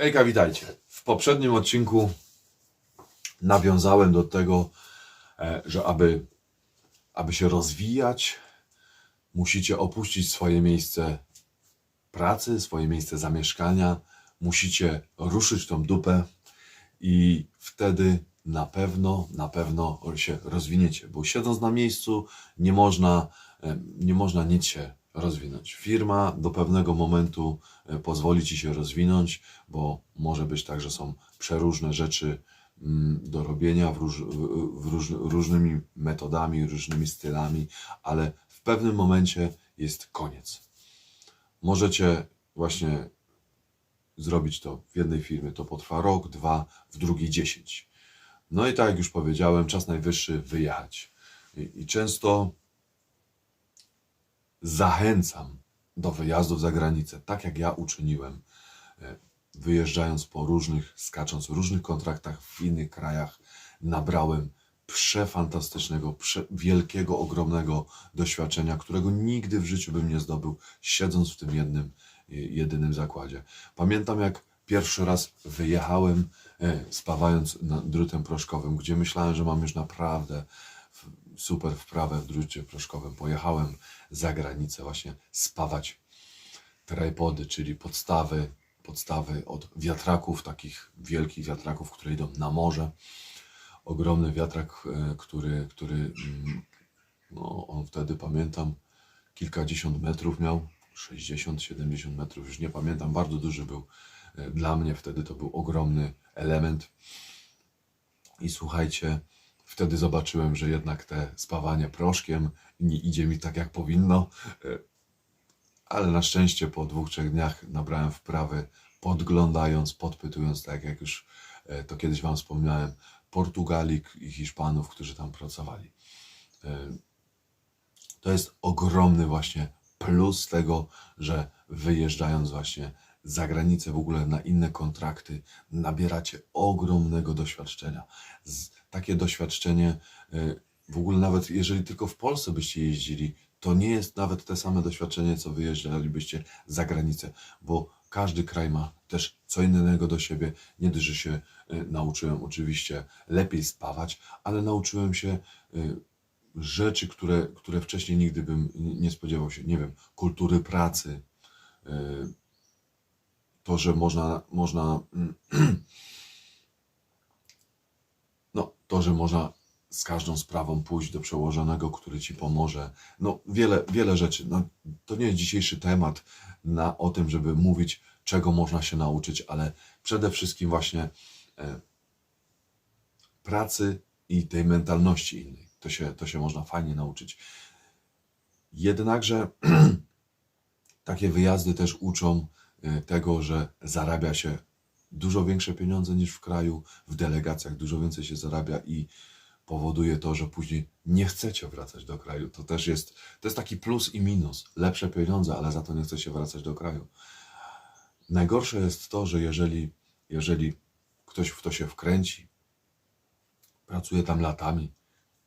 Hejka, witajcie. W poprzednim odcinku nawiązałem do tego, e, że aby, aby się rozwijać, musicie opuścić swoje miejsce pracy, swoje miejsce zamieszkania, musicie ruszyć tą dupę i wtedy na pewno, na pewno się rozwiniecie, bo siedząc na miejscu nie można, e, nie można nic się rozwinąć. Firma do pewnego momentu e, pozwoli ci się rozwinąć, bo może być tak, że są przeróżne rzeczy mm, do robienia w róż, w, róż, różnymi metodami, różnymi stylami, ale w pewnym momencie jest koniec. Możecie właśnie zrobić to w jednej firmie, to potrwa rok, dwa, w drugiej dziesięć. No i tak jak już powiedziałem, czas najwyższy wyjechać. I, i często zachęcam do wyjazdów za granicę, tak jak ja uczyniłem, e, wyjeżdżając po różnych, skacząc w różnych kontraktach w innych krajach, nabrałem przefantastycznego, prze, wielkiego, ogromnego doświadczenia, którego nigdy w życiu bym nie zdobył, siedząc w tym jednym, e, jedynym zakładzie. Pamiętam, jak pierwszy raz wyjechałem, e, spawając drutem proszkowym, gdzie myślałem, że mam już naprawdę super wprawę w drucie proszkowym. Pojechałem za granicę właśnie spawać tripody, czyli podstawy, podstawy od wiatraków, takich wielkich wiatraków, które idą na morze. Ogromny wiatrak, e, który, który mm, no, on wtedy pamiętam kilkadziesiąt metrów miał, 60-70 metrów, już nie pamiętam, bardzo duży był. E, Dla mnie wtedy to był ogromny element. I słuchajcie, wtedy zobaczyłem, że jednak te spawanie proszkiem nie idzie mi tak jak powinno. E, Ale na szczęście po dwóch, trzech dniach nabrałem wprawy, podglądając, podpytując, tak jak już e, to kiedyś Wam wspomniałem, Portugalik i Hiszpanów, którzy tam pracowali. E, To jest ogromny właśnie plus tego, że wyjeżdżając właśnie za granicę, w ogóle na inne kontrakty, nabieracie ogromnego doświadczenia. Z, takie doświadczenie, y, w ogóle nawet jeżeli tylko w Polsce byście jeździli, to nie jest nawet te same doświadczenie, co wyjeżdżalibyście za granicę, bo każdy kraj ma też co innego do siebie. Nie dość, że się y, nauczyłem oczywiście lepiej spawać, ale nauczyłem się y, rzeczy, które, które wcześniej nigdy bym nie spodziewał się. Nie wiem, kultury pracy, to, że można, można no, to, że można z każdą sprawą pójść do przełożonego, który ci pomoże. No, wiele, wiele rzeczy. No, to nie jest dzisiejszy temat na, o tym, żeby mówić, czego można się nauczyć, ale przede wszystkim właśnie e, pracy i tej mentalności innej. To się, to się można fajnie nauczyć. Jednakże takie wyjazdy też uczą y, tego, że zarabia się dużo większe pieniądze niż w kraju, w delegacjach dużo więcej się zarabia i powoduje to, że później nie chcecie wracać do kraju. To też jest, to jest taki plus i minus. Lepsze pieniądze, ale za to nie chcecie wracać do kraju. Najgorsze jest to, że jeżeli, jeżeli ktoś w to się wkręci, pracuje tam latami,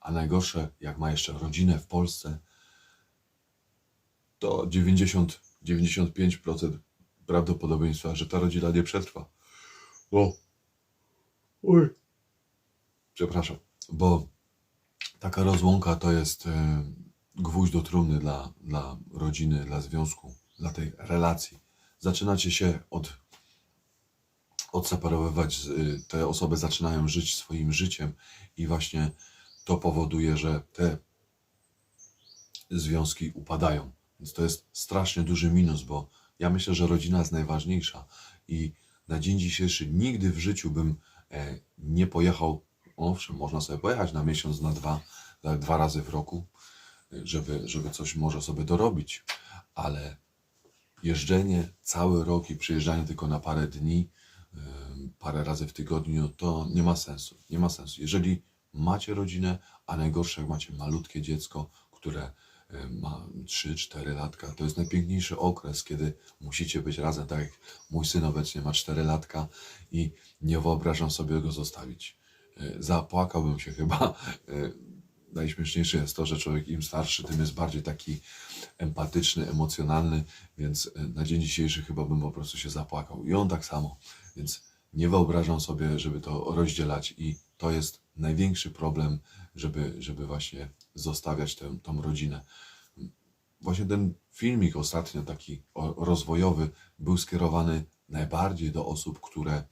a najgorsze, jak ma jeszcze rodzinę w Polsce, to 90, 95% prawdopodobieństwa, że ta rodzina nie przetrwa. Bo. Oj. Przepraszam, bo taka rozłąka to jest e, gwóźdź do trumny dla, dla rodziny, dla związku, dla tej relacji. Zaczynacie się od odseparowywać, y, te osoby zaczynają żyć swoim życiem i właśnie to powoduje, że te związki upadają. Więc to jest strasznie duży minus, bo ja myślę, że rodzina jest najważniejsza i na dzień dzisiejszy nigdy w życiu bym e, nie pojechał, owszem, można sobie pojechać na miesiąc, na dwa, na dwa razy w roku, e, żeby, żeby coś może sobie dorobić, ale jeżdżenie cały rok i przyjeżdżanie tylko na parę dni, e, parę razy w tygodniu, to nie ma sensu. Nie ma sensu. Jeżeli macie rodzinę, a najgorsze jak macie malutkie dziecko, które ma 3-4 latka, to jest najpiękniejszy okres, kiedy musicie być razem, tak jak mój syn obecnie ma 4 latka i nie wyobrażam sobie go zostawić. E, Zapłakałbym się chyba. E, Najśmieszniejsze jest to, że człowiek im starszy, tym jest bardziej taki empatyczny, emocjonalny, więc na dzień dzisiejszy chyba bym po prostu się zapłakał. I on tak samo. Więc nie wyobrażam sobie, żeby to rozdzielać i to jest największy problem, żeby, żeby właśnie zostawiać tę, tą rodzinę. Właśnie ten filmik ostatnio taki rozwojowy był skierowany najbardziej do osób, które,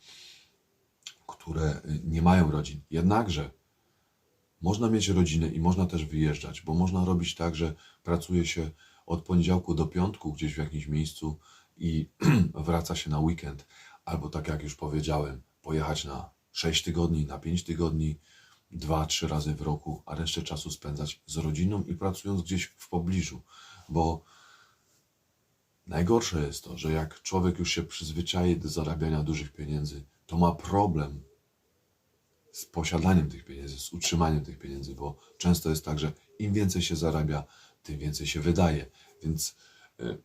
które nie mają rodzin. Jednakże można mieć rodzinę i można też wyjeżdżać, bo można robić tak, że pracuje się od poniedziałku do piątku gdzieś w jakimś miejscu i wraca się na weekend. Albo tak jak już powiedziałem, pojechać na 6 tygodni, na 5 tygodni, dwa, trzy razy w roku, a resztę czasu spędzać z rodziną i pracując gdzieś w pobliżu. Bo najgorsze jest to, że jak człowiek już się przyzwyczai do zarabiania dużych pieniędzy, to ma problem z posiadaniem tych pieniędzy, z utrzymaniem tych pieniędzy, bo często jest tak, że im więcej się zarabia, tym więcej się wydaje. Więc y,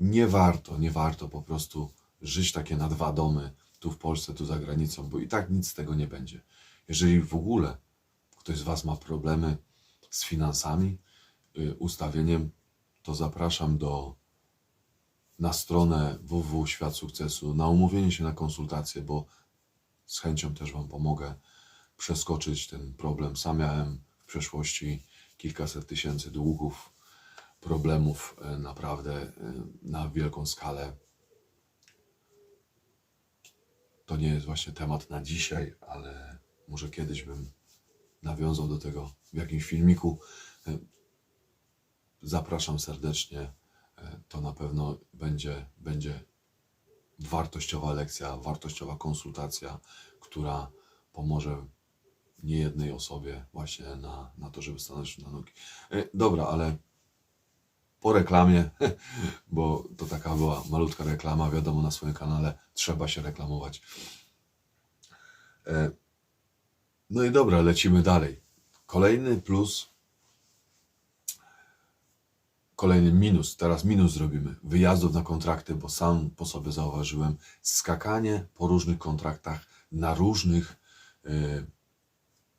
nie warto, nie warto po prostu żyć takie na dwa domy, tu w Polsce, tu za granicą, bo i tak nic z tego nie będzie. Jeżeli w ogóle ktoś z Was ma problemy z finansami, y, ustawieniem, to zapraszam do na stronę www Świat Sukcesu, na umówienie się na konsultację, bo z chęcią też Wam pomogę przeskoczyć ten problem. Sam miałem w przeszłości kilkaset tysięcy długów, problemów e, naprawdę e, na wielką skalę. To nie jest właśnie temat na dzisiaj, ale może kiedyś bym nawiązał do tego w jakimś filmiku. E, Zapraszam serdecznie. E, To na pewno będzie, będzie wartościowa lekcja, wartościowa konsultacja, która pomoże niejednej osobie właśnie na, na to, żeby stanąć na nogi. E, Dobra, ale po reklamie, bo to taka była malutka reklama, wiadomo, na swoim kanale trzeba się reklamować. E, No i dobra, lecimy dalej. Kolejny plus, kolejny minus, teraz minus zrobimy. Wyjazdów na kontrakty, bo sam po sobie zauważyłem, skakanie po różnych kontraktach na różnych e,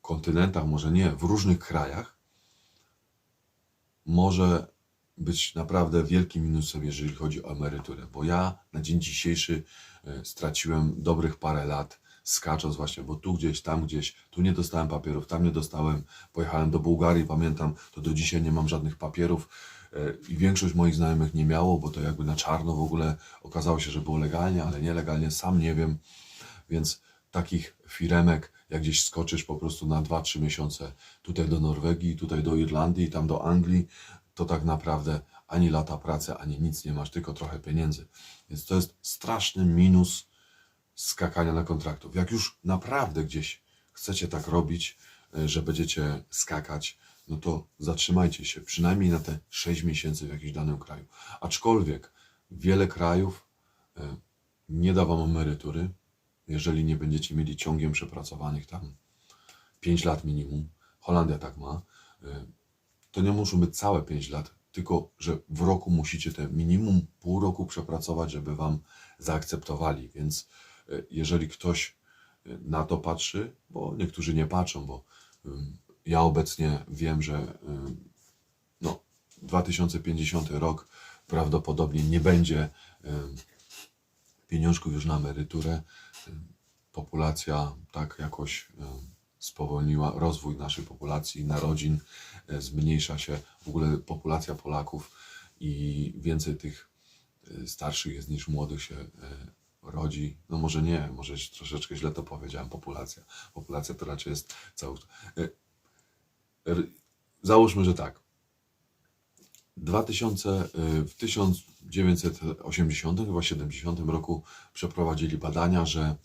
kontynentach, może nie, w różnych krajach, może być naprawdę wielkim minusem, jeżeli chodzi o emeryturę, bo ja na dzień dzisiejszy e, straciłem dobrych parę lat skacząc właśnie, bo tu gdzieś, tam gdzieś, tu nie dostałem papierów, tam nie dostałem, pojechałem do Bułgarii, pamiętam, to do dzisiaj nie mam żadnych papierów e, i większość moich znajomych nie miało, bo to jakby na czarno w ogóle okazało się, że było legalnie, ale nielegalnie, sam nie wiem, więc takich firemek, jak gdzieś skoczysz po prostu na 2-3 miesiące tutaj do Norwegii, tutaj do Irlandii, tam do Anglii, to tak naprawdę ani lata pracy, ani nic nie masz, tylko trochę pieniędzy. Więc to jest straszny minus skakania na kontraktów. Jak już naprawdę gdzieś chcecie tak robić, e, że będziecie skakać, no to zatrzymajcie się przynajmniej na te 6 miesięcy w jakimś danym kraju. Aczkolwiek wiele krajów e, nie da wam emerytury, jeżeli nie będziecie mieli ciągiem przepracowanych tam 5 lat minimum. Holandia tak ma. To nie muszą być całe 5 lat, tylko że w roku musicie te minimum pół roku przepracować, żeby wam zaakceptowali. Więc e, jeżeli ktoś e, na to patrzy, bo niektórzy nie patrzą, bo ja obecnie wiem, że no, 2050 rok prawdopodobnie nie będzie pieniążków już na emeryturę. Populacja tak jakoś spowolniła, rozwój naszej populacji, narodzin e, zmniejsza się, w ogóle populacja Polaków i więcej tych e, starszych jest niż młodych się e, rodzi. No może nie, może troszeczkę źle to powiedziałem, populacja. Populacja to raczej jest cały... Załóżmy, że tak. 2000, e, w 1980, chyba 70 roku przeprowadzili badania, że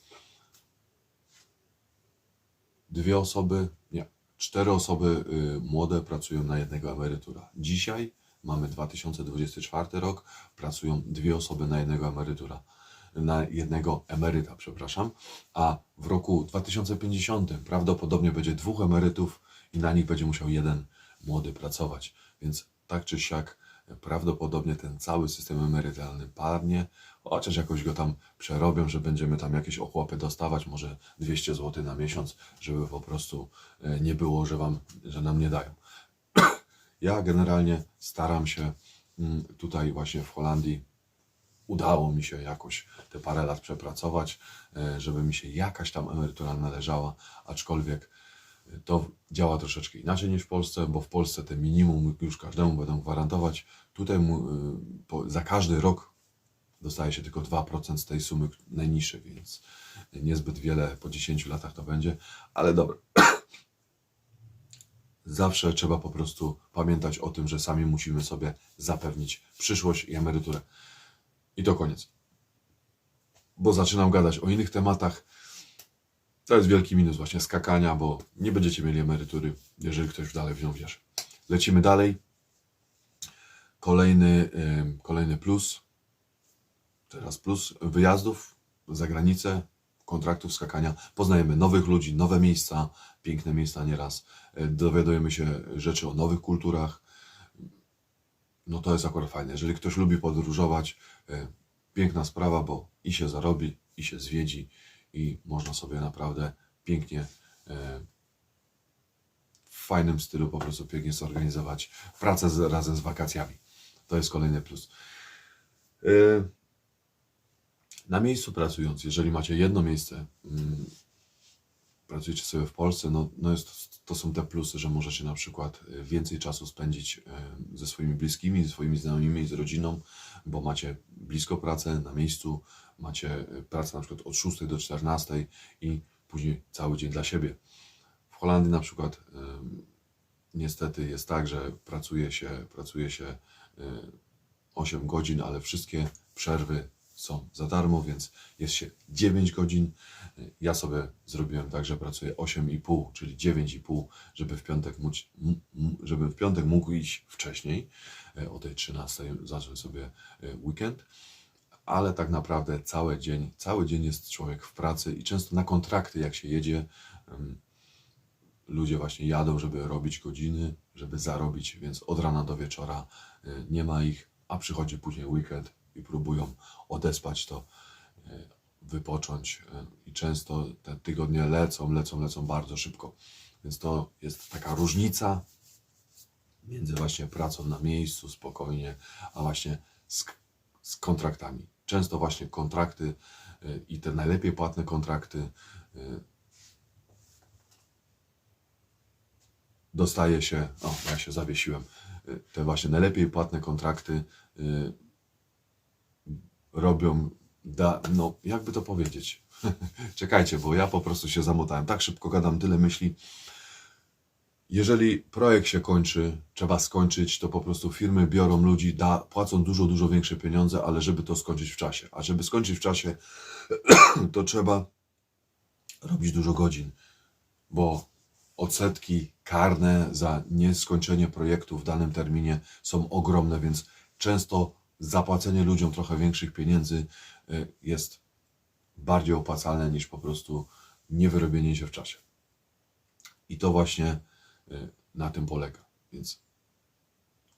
dwie osoby, nie, cztery osoby y, młode pracują na jednego emerytura. Dzisiaj mamy 2024 rok, pracują dwie osoby na jednego emerytura. Na jednego emeryta, przepraszam, a w roku 2050 prawdopodobnie będzie dwóch emerytów i na nich będzie musiał jeden młody pracować. Więc tak czy siak prawdopodobnie ten cały system emerytalny padnie, chociaż jakoś go tam przerobią, że będziemy tam jakieś ochłapy dostawać, może 200 zł na miesiąc, żeby po prostu e, nie było, że, wam, że nam nie dają. Ja generalnie staram się mm, tutaj właśnie w Holandii udało mi się jakoś te parę lat przepracować, e, żeby mi się jakaś tam emerytura należała, aczkolwiek to działa troszeczkę inaczej niż w Polsce, bo w Polsce te minimum już każdemu będą gwarantować. Tutaj po, za każdy rok dostaje się tylko 2% z tej sumy najniższej, więc niezbyt wiele po 10 latach to będzie, ale dobra. Zawsze trzeba po prostu pamiętać o tym, że sami musimy sobie zapewnić przyszłość i emeryturę. I to koniec. Bo zaczynam gadać o innych tematach. To jest wielki minus właśnie skakania, bo nie będziecie mieli emerytury, jeżeli ktoś dalej w nią wierzy. Lecimy dalej. Kolejny, kolejny plus. Teraz plus wyjazdów za granicę, kontraktów skakania. Poznajemy nowych ludzi, nowe miejsca, piękne miejsca nieraz. Y, Dowiadujemy się rzeczy o nowych kulturach. No to jest akurat fajne. Jeżeli ktoś lubi podróżować, y, piękna sprawa, bo i się zarobi, i się zwiedzi, i można sobie naprawdę pięknie y, w fajnym stylu po prostu pięknie zorganizować pracę z, razem z wakacjami. To jest kolejny plus. Y, Na miejscu pracując, jeżeli macie jedno miejsce, mm, pracujecie sobie w Polsce, no, no jest, to są te plusy, że możecie na przykład y, więcej czasu spędzić y, ze swoimi bliskimi, ze swoimi znajomymi, z rodziną, bo macie blisko pracę na miejscu, macie y, pracę na przykład od 6 do 14 i później cały dzień dla siebie. W Holandii na przykład niestety jest tak, że pracuje się, pracuje się y, 8 godzin, ale wszystkie przerwy są za darmo, więc jest się 9 godzin. Ja sobie zrobiłem tak, że pracuję 8,5, czyli 9,5, żeby w piątek móc, w piątek mógł iść wcześniej, y, o tej 13 zacząć sobie y, weekend. Ale tak naprawdę cały dzień, cały dzień jest człowiek w pracy i często na kontrakty, jak się jedzie, ludzie właśnie jadą, żeby robić godziny, żeby zarobić, więc od rana do wieczora y, nie ma ich, a przychodzi później weekend i próbują odespać to, y, wypocząć y, i często te tygodnie lecą, lecą, lecą bardzo szybko. Więc to jest taka różnica między właśnie pracą na miejscu, spokojnie, a właśnie z, z kontraktami. Często właśnie kontrakty y, i te najlepiej płatne kontrakty dostaje się, o, ja się zawiesiłem, te właśnie najlepiej płatne kontrakty robią, da, no jakby to powiedzieć, czekajcie, bo ja po prostu się zamotałem, tak szybko gadam, tyle myśli. Jeżeli projekt się kończy, trzeba skończyć, to po prostu firmy biorą ludzi, da, płacą dużo, dużo większe pieniądze, ale żeby to skończyć w czasie. A żeby skończyć w czasie, to trzeba robić dużo godzin, bo odsetki karne za nieskończenie projektu w danym terminie są ogromne, więc często zapłacenie ludziom trochę większych pieniędzy y, jest bardziej opłacalne niż po prostu niewyrobienie się w czasie. I to właśnie y, na tym polega. Więc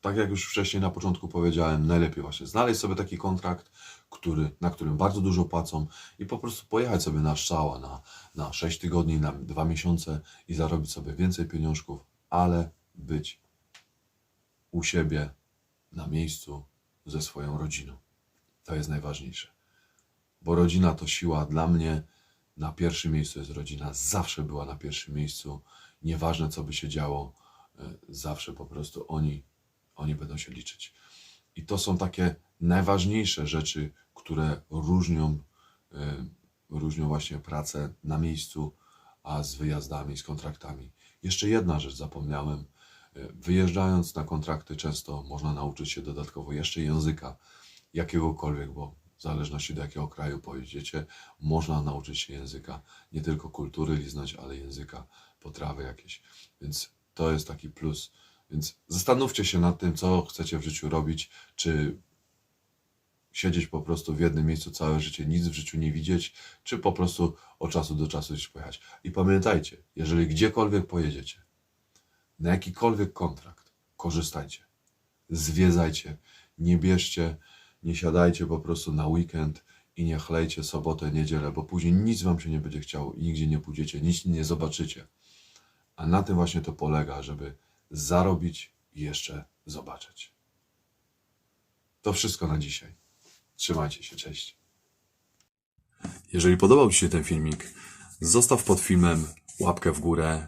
tak jak już wcześniej na początku powiedziałem, najlepiej właśnie znaleźć sobie taki kontrakt, który, na którym bardzo dużo płacą i po prostu pojechać sobie na szała na, na 6 tygodni, na 2 miesiące i zarobić sobie więcej pieniążków, ale być u siebie na miejscu ze swoją rodziną. To jest najważniejsze. Bo rodzina to siła dla mnie. Na pierwszym miejscu jest rodzina, zawsze była na pierwszym miejscu. Nieważne co by się działo, y, zawsze po prostu oni, oni będą się liczyć. I to są takie najważniejsze rzeczy, które różnią, y, różnią właśnie pracę na miejscu, a z wyjazdami, z kontraktami. Jeszcze jedna rzecz zapomniałem. Wyjeżdżając na kontrakty, często można nauczyć się dodatkowo jeszcze języka jakiegokolwiek, bo w zależności do jakiego kraju pojedziecie, można nauczyć się języka, nie tylko kultury liznać, ale języka, potrawy jakieś. Więc to jest taki plus. Więc zastanówcie się nad tym, co chcecie w życiu robić, czy siedzieć po prostu w jednym miejscu całe życie, nic w życiu nie widzieć, czy po prostu od czasu do czasu gdzieś pojechać. I pamiętajcie, jeżeli gdziekolwiek pojedziecie, na jakikolwiek kontrakt, korzystajcie, zwiedzajcie, nie bierzcie, nie siadajcie po prostu na weekend i nie chlejcie sobotę, niedzielę, bo później nic wam się nie będzie chciało i nigdzie nie pójdziecie, nic nie zobaczycie. A na tym właśnie to polega, żeby zarobić i jeszcze zobaczyć. To wszystko na dzisiaj. Trzymajcie się, cześć. Jeżeli podobał Ci się ten filmik, zostaw pod filmem łapkę w górę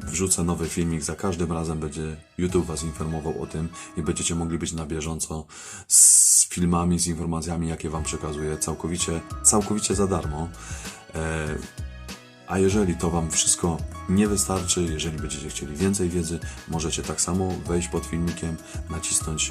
wrzucę nowy filmik, za każdym razem będzie YouTube Was informował o tym i będziecie mogli być na bieżąco z filmami, z informacjami, jakie Wam przekazuję całkowicie, całkowicie za darmo. E, a jeżeli to Wam wszystko nie wystarczy, jeżeli będziecie chcieli więcej wiedzy, możecie tak samo wejść pod filmikiem, nacisnąć